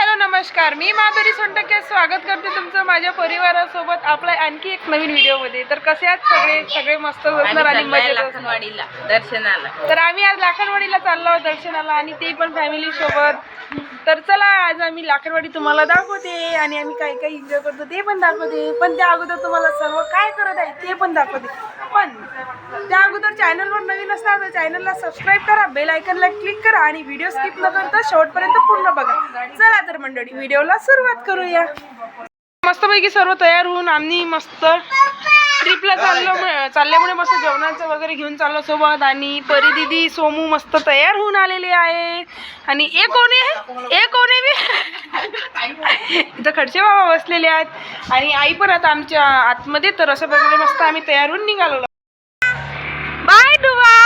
said नमस्कार मी माधुरी सोनटके स्वागत करते तुमचं माझ्या परिवारासोबत आपल्या आणखी एक नवीन व्हिडिओमध्ये. तर कसे आहात सगळे? सगळे मस्त असणार आणि मजेत असणार. लाखनवाडीला दर्शनाला. तर आम्ही आज लाखनवाडीला चाललो आहोत दर्शनाला आणि ते पण फॅमिली सोबत. तर चला आज आम्ही लाखनवाडी तुम्हाला दाखवते आणि आम्ही काय काय एन्जॉय करतो ते पण दाखवते. पण त्या अगोदर तुम्हाला सर्व काय करत आहे ते पण दाखवते. पण त्या अगोदर चॅनलवर नवीन असणार तर चॅनलला सबस्क्राईब करा बेल आयकनला क्लिक करा आणि व्हिडिओ स्किप न करता शेवटपर्यंत पूर्ण बघा. चला तर मंडळी व्हिडिओला सुरुवात करूया. मस्तपैकी सर्व तयार होऊन आम्ही मस्त ट्रिपला चाललो चालल्यामुळे मस्त जेवणाचं वगैरे घेऊन चाललो सोबत आणि परी दिदी सोमू मस्त तयार होऊन आलेले आहे आणि एक कोणी एक कोणी बी? इथं खडसे बाबा बसलेले आहेत. आणि आई पण आता आमच्या आतमध्ये तर अशा प्रकारे मस्त आम्ही तयार होऊन निघालो बाय डुवा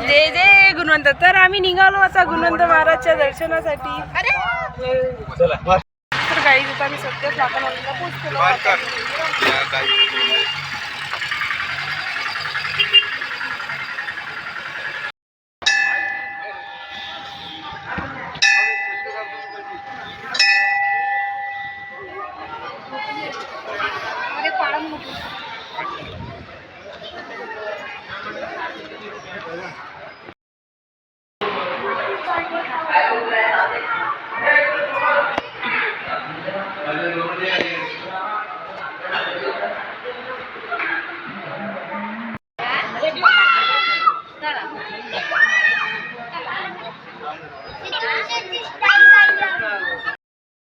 जय जय गुणवंत. तर आम्ही निघालो आता गुणवंत महाराजच्या दर्शनासाठी. तर काही आता आम्ही सध्याच लाखनवाडीला पोहोचलो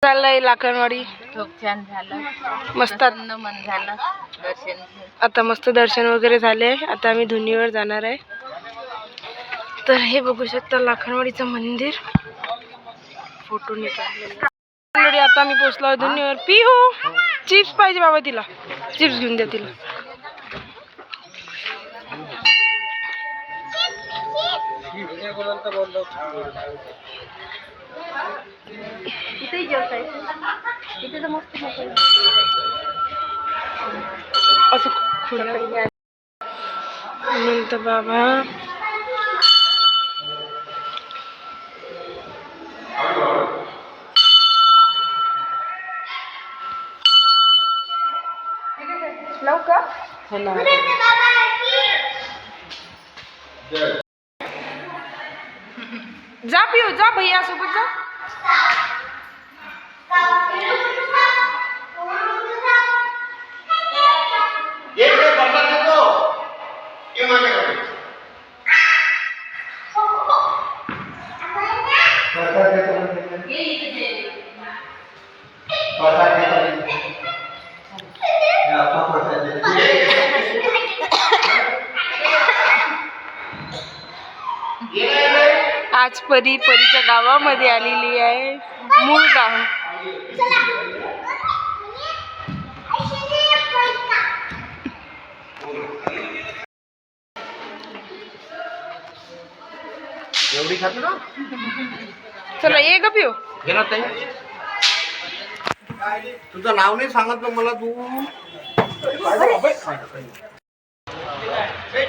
चाललंय खूप छान झालं. मस्त. मन झालं. दर्शन. आता मस्त दर्शन वगैरे झाले. आता आम्ही धुनीवर जाणार आहे. तर हे बघू शकता लाखनवाडीचं मंदिर. फोटो निघाले आता आम्ही पोचलो आहोत धुनीवर. पिहू चिप्स पाहिजे बाबा तिला. चिप्स घेऊन द्या तिला. असं खुलं. म्हणतो बाबा लावू का जा पिऊ जा भैया सोबत जा. आज परी परीच्या गावामध्ये आलेली आहे. मूळ गाव. एवढी खात ना? चला ये ग पिऊ. तुझं नाव नाही सांगत ना मला तू.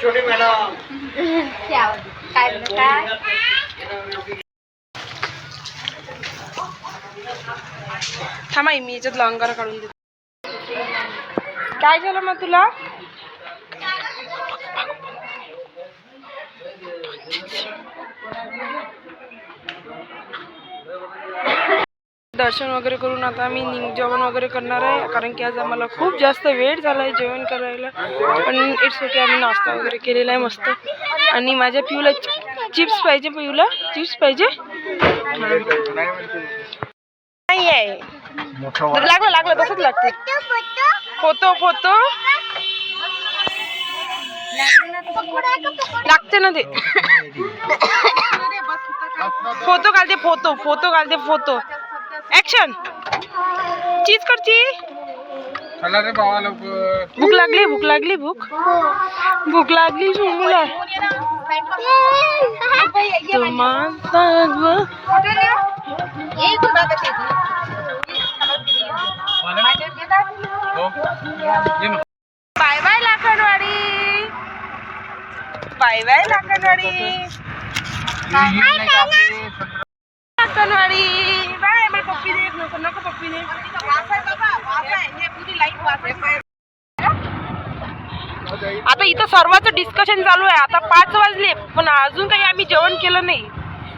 छोटे मॅडम. थांबा मी याच्यात अंगारा काढून देते. काय झालं मग तुला? दर्शन वगैरे करून आता आम्ही जेवण वगैरे करणार आहे कारण की आज आम्हाला खूप जास्त वेळ झाला आहे जेवण करायला. पण इट्स ओके आम्ही नाश्ता वगैरे केलेला आहे मस्त. आणि माझ्या पिऊला चिप्स पाहिजे पिऊला चिप्स पाहिजे नाही आहे तर लागलं लागलं तसंच लागते फोतो फोतो लागते ना ते फोटो काढते फोटो फोटो काढते फोटो ऍक्शन चीज करची चला रे बाबा लवकर भूक लागली भूक लागली भूक भूक लागली सोमूला तुम्हाला हो ये ना. Bye bye Lakhanwadi bye bye Lakanwadi Lakanwadi bye मला पप्पी दे नको नको पप्पी दे आता इथं सर्वांचं डिस्कशन चालू आहे. आता पाच वाजले पण अजून काही आम्ही जेवण केलं नाही.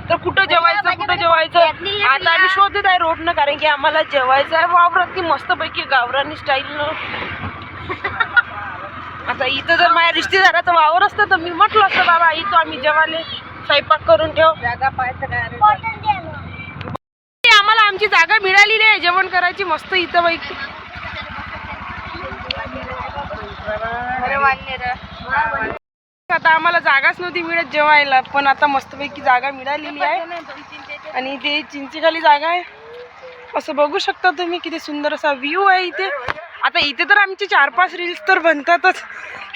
तर कुठं जेवायचं कुठं जेवायचं? आता आम्ही शोधत आहे रोडनं कारण की आम्हाला जेवायचं आहे. वावरात की मस्तपैकी गावरानी स्टाईलनं आता इथं जर माझ्या रिश्तेदाराचं वावर असतं तर मी म्हटलं असतं बाबा इथं आम्ही जेवाले स्वयंपाक करून ठेव. जागा आम्हाला आमची जागा मिळालेली आहे. जेवण करायची मस्त इथं पैकी आता आम्हाला जागाच नव्हती मिळत जेवायला पण आता मस्तपैकी जागा मिळालेली आहे. आणि ते चिंचेखाली जागा आहे. असं बघू शकता तुम्ही किती सुंदर असा व्ह्यू आहे इथे. आता इथे तर आमचे चार पाच रील्स तर बनतातच.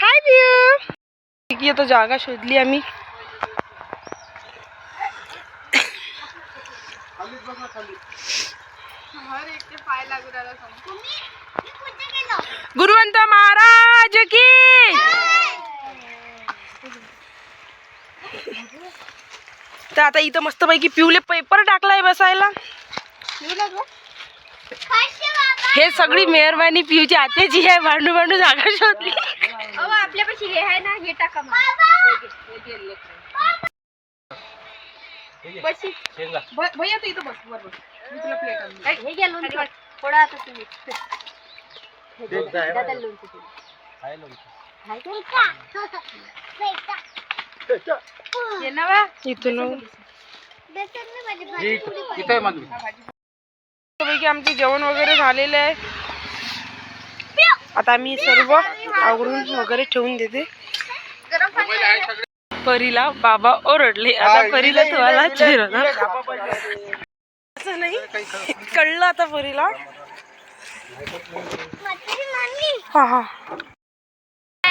हाय व्ह्यू की आता जागा शोधली आम्ही. गुरुवंत महाराज की तर आता इथं मस्तपैकी पिवले पेपर टाकलाय बसायला. हे सगळी मेहरबानी पिऊची आत्याची आहे भांडू भांडू जागा शोधली. आपल्यापाशी हे आहे ना हे टाका भैया तू इथं बस बरोबर मी तुला प्लेट आणली हे घ्या लोणचं? थोडा आता तुम्ही. दादा लोणचं आहे मस्तपैकी आमचे जेवण वगैरे झालेले आहे. आता आम्ही सर्व आवरून वगैरे ठेवून देते. परीला बाबा ओरडले. आता परीला तुम्हाला असं नाही. कळलं आता परीला. हा हा.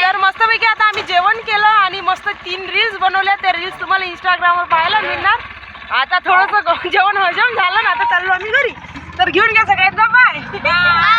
तर मस्तपैकी आता आम्ही जेवण केलं आणि मस्त तीन रील्स बनवल्या. त्या रील्स तुम्हाला इंस्टाग्रामवर पाहायला मिळणार. आता थोडंसं जेवण हजम झालं ना आता चाललो आम्ही घरी. तर घेऊन घ्या सगळ्यांना बाय